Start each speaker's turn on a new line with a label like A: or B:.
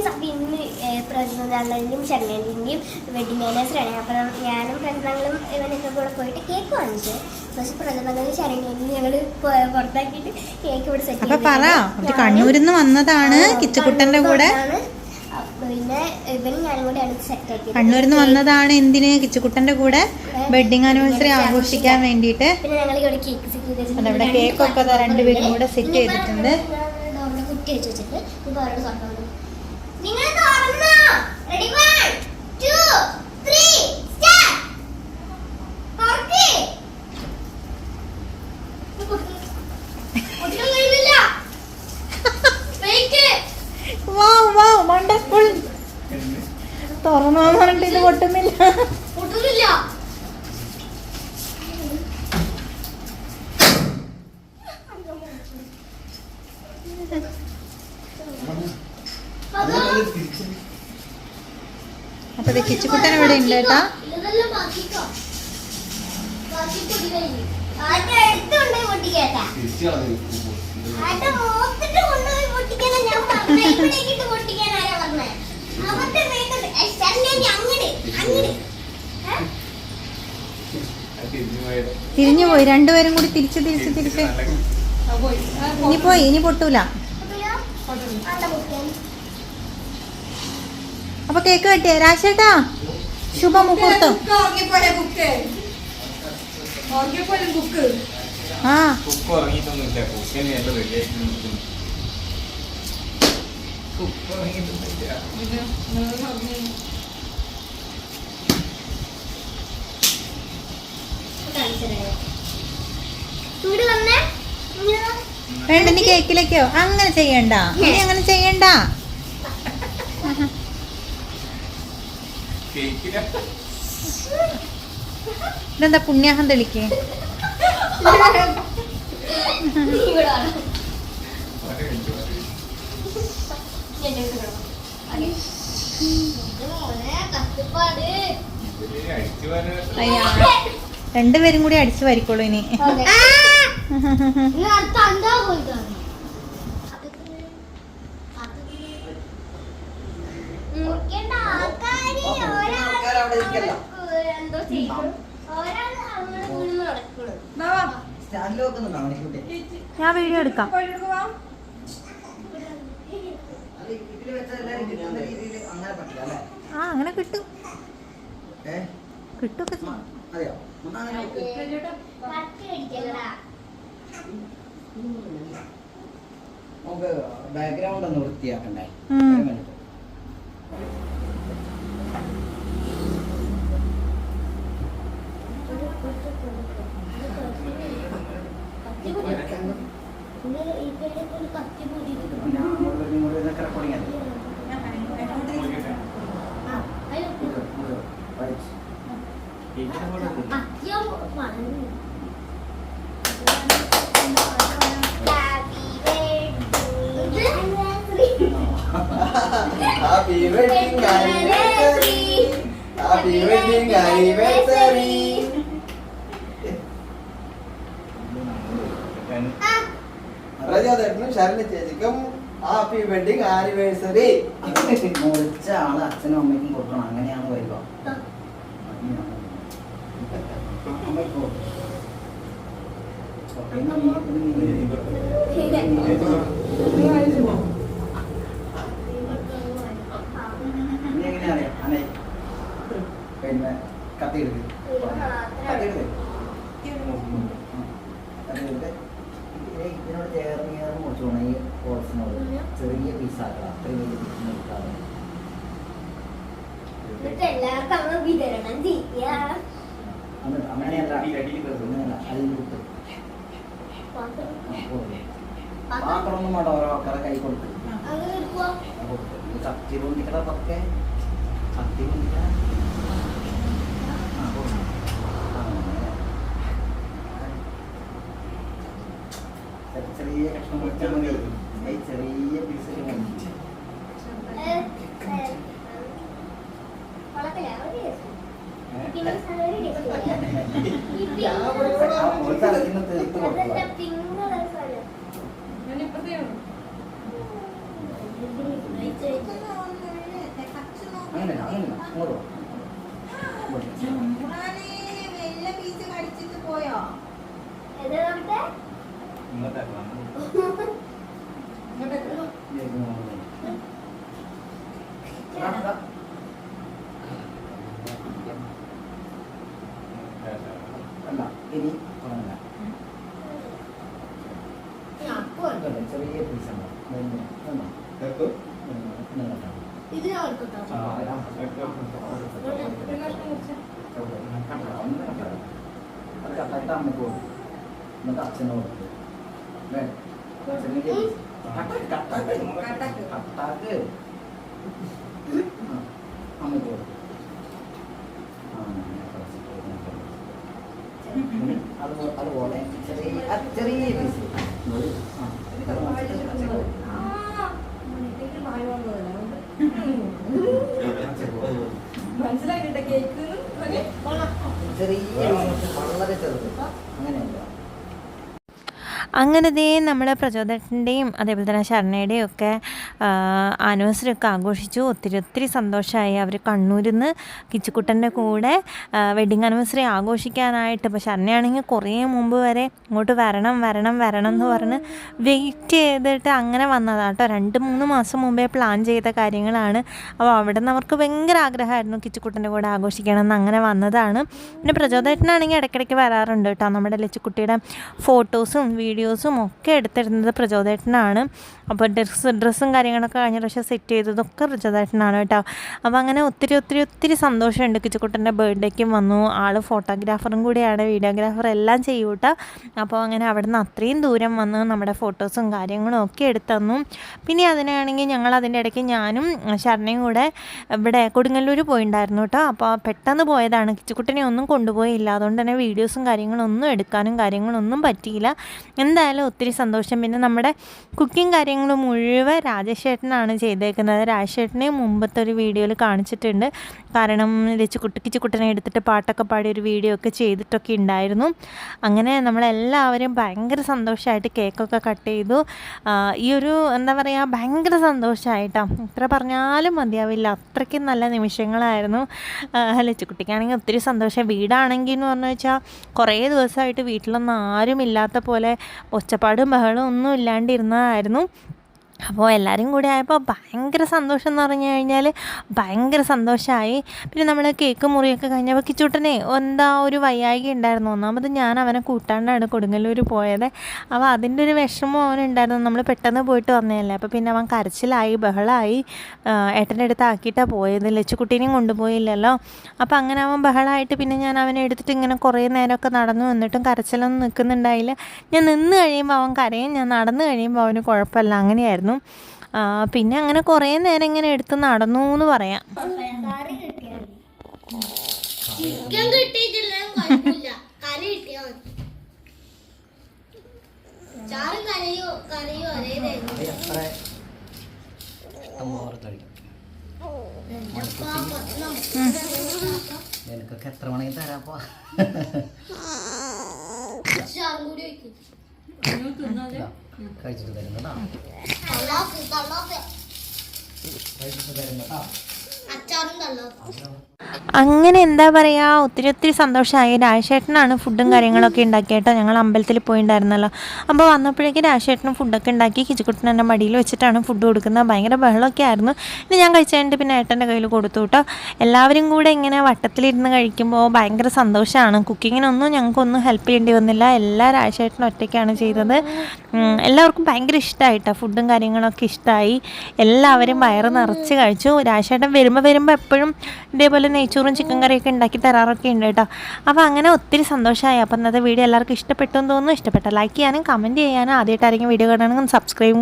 A: Friends അപ്പം ഇന്ന് പ്രതിനിധിയും ചെങ്ങലിന്റെയും wedding ആനിവേഴ്സറിയാണ് അപ്പം ഞാനും പ്രതിനിധങ്ങളും ഇവനൊക്കെ കൂടെ പോയിട്ട് കേക്ക് വാങ്ങിച്ചു പക്ഷെ പ്രതിനിധങ്ങളും ശരണേന്റെയും ഞങ്ങൾ പുറത്താക്കിയിട്ട് കേക്ക് ഇവിടെ സെറ്റ്
B: പറ അവർ കണ്ണൂരിൽ നിന്ന് വന്നതാണ് കിച്ചുകുട്ടന്റെ കൂടെ കണ്ണൂരിൽ നിന്ന് വന്നതാണ് എന്തിന് കിച്ചുകുട്ടന്റെ കൂടെ വെഡിങ് ആനിവേഴ്സറി ആഘോഷിക്കാൻ വേണ്ടിയിട്ട് അതവിടെ കേക്കൊക്കെ രണ്ടുപേരും കൂടെ സെറ്റ് ചെയ്തിട്ടുണ്ട്
A: കുട്ടി വെച്ചിട്ട് 皆さ
B: ん ശരണ്യ, കിച്ചുകുട്ടൻ അങ്ങട്, ഉണ്ട് കേട്ടാ. തിരിഞ്ഞു പോയി. രണ്ടുപേരും കൂടി തിരിച്ച് തിരിച്ച് തിരിച്ച് ഇനി പോയി ഇനി പൊട്ടൂല. അപ്പൊ കേക്ക് കെട്ടിയ? രാശേട്ടാ ശുഭമുഹൂർത്തം. ആ. വേണ്ട നീ കേക്കിലേക്കോ അങ്ങനെ ചെയ്യണ്ട. നീ അങ്ങനെ ചെയ്യണ്ട. അടിച്ചു പുണ്യാഹം തെളിക്കേ? രണ്ടുപേരും കൂടി അടിച്ചു വരിക്കോളൂ ഇനി.
A: മുറിക്കേണ്ട
C: മണിക്കൂട്ടി
B: ഞാൻ വീഡിയോ എടുക്കാം. ആ അങ്ങനെ കിട്ടും.
A: കടിക്കല്ലടാ.
C: ബാക്ക്ഗ്രൗണ്ട് ഒന്ന് വൃത്തിയാക്കണ്ടേ
B: ഉം.
C: ഒരു മിനിറ്റ്.
A: കത്തി കുടിക്കണം. ഇത് ഇവിടെ ഒരു കത്തി കുടിക്കണം.
C: ഞാൻ അങ്ങോട്ട് ഇങ്ങോട്ട് ഇതൊക്കെ recording അല്ലേ?
A: ആ, അതിൽ
C: ഇത്, ഇത്, right.
A: കത്തിയാ പറഞ്ഞു. Happy wedding anniversary.
C: Happy wedding anniversary. റജാദേട്ടനും ശരണ ചേച്ചിക്കും ഹാപ്പി വെഡിങ് ആനിവേഴ്സറി മുറിച്ച ആൾ അച്ഛനും അമ്മയ്ക്കും കൊടുക്കണം. അങ്ങനെയാണ് വരിക. അമ്മയ്ക്ക് കൊടുക്കും. ഓക്കേ, ഇനി നീ- ഇനി നീ- ഇനി എങ്ങനെയാ അറിയാം അനേ പിന്നെ കത്തി എടുക്ക് കത്തി എടുക്ക് കത്തി എടുക്ക് ഇതിനെ- ഇതിനോട് ചേർന്ന് ചേർന്ന് മുറിച്ചു പോകണം ഈ കോൾസിനോട് ചെറിയ പീസാക്കാം അത്രയും വലിയ പീസ്
A: എന്നിട്ട്
C: അങ്ങനെയല്ല അതിൽ വിട്ട് പാത്രമൊന്നും വേണ്ട. ഓരോ ആൾക്കാരെ കൈ കൊടുത്ത്. കത്തി പൊന്തിക്കട പക്കെ കത്തി പൊന്തിക്കട കൊടുത്തു. ചെറിയ കഷ്ണം കൊടുത്താൽ മതി ചെറിയ പീസിൽ
A: സാധനം?
C: അങ്ങനെയല്ല അങ്ങനെയല്ല അങ്ങോട്ട്.
D: പോയോ.
E: ഇങ്ങോട്ടേക്ക് വന്നു.
C: ഇതിലേക്ക് നോക്ക്. ഇതാ, ഇതാ. അല്ല ഇനി തുടങ്ങണ്ട
A: അപ്പുണ്ട്.
C: ഇതുണ്ട്, ചെറിയ പീസാണ് ഇതൊന്ന് ഇതൊന്ന്
E: കേട്ടോ?
C: ഇന്ന് കണ്ടോ?
A: ഇത് ഞാൻ എടുക്കട്ടോ.
E: ആ, കേട്ടോ?
C: ഒന്ന് കണ്ടോ? അത് കട്ടായിട്ട് അമ്മയ്ക്ക് കൊടുക്കും എന്നിട്ട് അച്ഛന് കൊടുക്കും അല്ലേ? ചെറിയ പീസ്. കട്ടാക്ക്, അമ്മയ്ക്ക് കൊടുക്കും അതുപോലെ ചെറിയ ചെറിയ പീസ്.
D: മനസ്സിലാക്കിട്ട കേക്ക്
C: ചെറിയ പീസ് വളരെ ചെറുത് അങ്ങനെയല്ല
D: അങ്ങനെ ദേ നമ്മുടെ പ്രചോദനത്തിന്റെയും അതേപോലെ തന്നെ ശരണയുടെയും ഒക്കെ ആനിവേഴ്സറി ഒക്കെ ആഘോഷിച്ചു. ഒത്തിരി ഒത്തിരി സന്തോഷമായി അവർ കണ്ണൂരിൽ നിന്ന് കിച്ചുക്കുട്ടന്റെ കൂടെ വെഡിങ് ആനിവേഴ്സറി ആഘോഷിക്കാനായിട്ട്. ഇപ്പോൾ ശരണയാണെങ്കിൽ കുറേ മുമ്പ് വരെ ഇങ്ങോട്ട് വരണം വരണം വരണം എന്ന് പറഞ്ഞ് വെയിറ്റ് ചെയ്തിട്ട് അങ്ങനെ വന്നതാണ് കേട്ടോ. രണ്ട് മൂന്ന് മാസം മുമ്പേ പ്ലാൻ ചെയ്ത കാര്യങ്ങളാണ്. അപ്പോൾ അവിടെ നിന്ന് അവർക്ക് ഭയങ്കര ആഗ്രഹമായിരുന്നു കിച്ചുക്കുട്ടന്റെ കൂടെ ആഘോഷിക്കണം എന്ന് അങ്ങനെ വന്നതാണ്. പിന്നെ പ്രചോദനത്തിനാണെങ്കിൽ ഇടയ്ക്കിടയ്ക്ക് വരാറുണ്ട് കേട്ടോ. നമ്മുടെ ലച്ചുക്കുട്ടിയുടെ ഫോട്ടോസും വീഡിയോസും ഒക്കെ എടുത്തിരുന്നത് പ്രചോദേട്ടനാണ് അപ്പോൾ ഡ്രസ് ഡ്രസ്സും കാര്യങ്ങളൊക്കെ കഴിഞ്ഞ പ്രാവശ്യം സെറ്റ് ചെയ്തതൊക്കെ പ്രചോദേട്ടനാണ് കേട്ടോ. അപ്പോൾ അങ്ങനെ ഒത്തിരി ഒത്തിരി ഒത്തിരി സന്തോഷമുണ്ട്. കിച്ചുക്കുട്ടന്റെ ബർത്ത്ഡേക്കും വന്നു. ആൾ ഫോട്ടോഗ്രാഫറും കൂടിയാണ് വീഡിയോഗ്രാഫർ എല്ലാം ചെയ്യും കേട്ടോ. അപ്പോൾ അങ്ങനെ അവിടെ നിന്ന് അത്രയും ദൂരം വന്ന് നമ്മുടെ ഫോട്ടോസും കാര്യങ്ങളും ഒക്കെ എടുത്തന്നു. പിന്നെ അതിനാണെങ്കിൽ ഞങ്ങൾ അതിന്റെ ഇടയ്ക്ക് ഞാനും ശരണയും കൂടെ ഇവിടെ കൊടുങ്ങല്ലൂർ പോയിണ്ടായിരുന്നു കേട്ടോ. അപ്പോൾ പെട്ടെന്ന് പോയതാണ്. കിച്ചുക്കുട്ടനെ ഒന്നും കൊണ്ടുപോയില്ല. അതുകൊണ്ട് തന്നെ വീഡിയോസും കാര്യങ്ങളൊന്നും എടുക്കാനും കാര്യങ്ങളൊന്നും പറ്റിയില്ല. എന്തായാലും ഒത്തിരി സന്തോഷം. പിന്നെ നമ്മുടെ കുക്കിംഗ് കാര്യങ്ങൾ മുഴുവൻ രാജേഷേട്ടനാണ് ചെയ്തേക്കുന്നത്. രാജേഷേട്ടനെ മുമ്പത്തെ ഒരു വീഡിയോയിൽ കാണിച്ചിട്ടുണ്ട്. കാരണം ലച്ചുക്കുട്ടി കിച്ചുക്കുട്ടനെ എടുത്തിട്ട് പാട്ടൊക്കെ പാടി ഒരു വീഡിയോ ഒക്കെ ചെയ്തിട്ടൊക്കെ ഉണ്ടായിരുന്നു. അങ്ങനെ നമ്മളെല്ലാവരും ഭയങ്കര സന്തോഷമായിട്ട് കേക്കൊക്കെ കട്ട് ചെയ്തു. ഈ ഒരു എന്താ പറയുക ഭയങ്കര സന്തോഷമായിട്ടാണ് എത്ര പറഞ്ഞാലും മതിയാവില്ല. അത്രയ്ക്കും നല്ല നിമിഷങ്ങളായിരുന്നു. ലച്ചുക്കുട്ടിക്കാണെങ്കിൽ ഒത്തിരി സന്തോഷം. വീടാണെങ്കിൽ എന്ന് പറഞ്ഞു വെച്ചാൽ കുറേ ദിവസമായിട്ട് വീട്ടിലൊന്നും ആരും ഇല്ലാത്ത പോലെ ഒച്ചപ്പാടും ബഹളവും ഒന്നും ഇല്ലാണ്ടിരുന്നതായിരുന്നു. അപ്പോൾ എല്ലാവരും കൂടി ആയപ്പോൾ ഭയങ്കര സന്തോഷം എന്ന് പറഞ്ഞു കഴിഞ്ഞാൽ ഭയങ്കര സന്തോഷമായി. പിന്നെ നമ്മൾ കേക്ക് മുറിയൊക്കെ കഴിഞ്ഞപ്പോൾ കിച്ചൂട്ടനെ എന്താ ഒരു വയ്യായിക ഉണ്ടായിരുന്നു? ഒന്നാമത് ഞാൻ അവനെ കൂട്ടാണ്ടാണ് കൊടുങ്ങല്ലൂർ പോയത്. അപ്പോൾ അതിന്റെ ഒരു വിഷമം അവനുണ്ടായിരുന്നു. നമ്മൾ പെട്ടെന്ന് പോയിട്ട് വന്നതല്ലേ. അപ്പോൾ പിന്നെ അവൻ കരച്ചിലായി ബഹളമായി ഏട്ടന്റെ അടുത്ത് ആക്കിയിട്ടാണ് പോയത് ലച്ചുക്കുട്ടീനെയും കൊണ്ടുപോയില്ലല്ലോ. അപ്പോൾ അങ്ങനെ അവൻ ബഹളമായിട്ട് പിന്നെ ഞാൻ അവനെ എടുത്തിട്ട് ഇങ്ങനെ കുറേ നേരമൊക്കെ നടന്നു വന്നിട്ടും കരച്ചിലൊന്നും നിൽക്കുന്നുണ്ടായില്ല. ഞാൻ നിന്ന് കഴിയുമ്പോൾ അവൻ കരയും. ഞാൻ നടന്നു കഴിയുമ്പോൾ അവന് കുഴപ്പമില്ല. അങ്ങനെയായിരുന്നു. ആ, പിന്നെ അങ്ങനെ കുറേ നേരം ഇങ്ങനെ എടുത്ത് നടന്നു എന്ന് പറയാം.
C: അത് എത്ര മണിക്ക് തരാപ്പോ
A: കൂടി
C: കഴിച്ചിട്ട് തരും കേട്ടോ
A: തള്ളാക്ക് തള്ളാക്ക്
C: കഴിച്ചിട്ട് തരും കേട്ടോ
A: അച്ചാറും തള്ളാക്ക്
D: അങ്ങനെ എന്താ പറയുക ഒത്തിരി ഒത്തിരി സന്തോഷമായി. രാജേട്ടനാണ് ഫുഡും കാര്യങ്ങളൊക്കെ ഉണ്ടാക്കിയിട്ടോ ഞങ്ങൾ അമ്പലത്തിൽ പോയിണ്ടായിരുന്നല്ലോ. അപ്പോൾ വന്നപ്പോഴേക്കും രാജേട്ടനും ഫുഡൊക്കെ ഉണ്ടാക്കി കിച്ചുക്കുട്ടൻ എന്റെ മടിയിൽ വെച്ചിട്ടാണ് ഫുഡ് കൊടുക്കുന്നത്. ഭയങ്കര ബഹളമൊക്കെ ആയിരുന്നു. ഇനി ഞാൻ കഴിച്ച് പിന്നെ ഏട്ടന്റെ കയ്യിൽ കൊടുത്തു കേട്ടോ എല്ലാവരും കൂടെ ഇങ്ങനെ വട്ടത്തിലിരുന്ന് കഴിക്കുമ്പോൾ ഭയങ്കര സന്തോഷമാണ്. കുക്കിങ്ങിനൊന്നും ഞങ്ങൾക്കൊന്നും ഹെൽപ്പ് ചെയ്യേണ്ടി വന്നില്ല. എല്ലാ രാജേട്ടനും ഒറ്റയ്ക്കാണ് ചെയ്തത്. എല്ലാവർക്കും ഭയങ്കര ഇഷ്ടമായിട്ടോ ഫുഡും കാര്യങ്ങളൊക്കെ ഇഷ്ടമായി എല്ലാവരും വയറ് നിറച്ച് കഴിച്ചു. രാജേട്ടൻ വരുമ്പോൾ വരുമ്പോൾ എപ്പോഴും ഇതേപോലെ നെയ്ച്ചോറും ചിക്കൻ കറിയൊക്കെ ഉണ്ടാക്കി തരാറൊക്കെ ഉണ്ട് കേട്ടോ. അപ്പോൾ അങ്ങനെ ഒത്തിരി സന്തോഷമായി. അപ്പോൾ ഇന്നത്തെ വീഡിയോ എല്ലാവർക്കും ഇഷ്ടപ്പെട്ടു എന്ന് തോന്നുന്നു. ഇഷ്ടപ്പെട്ട ലൈക്ക് ചെയ്യാനും കമന്റ് ചെയ്യാനും ആദ്യമായിട്ടായിരിക്കും വീഡിയോ കാണണമെങ്കിൽ സബ്സ്ക്രൈബും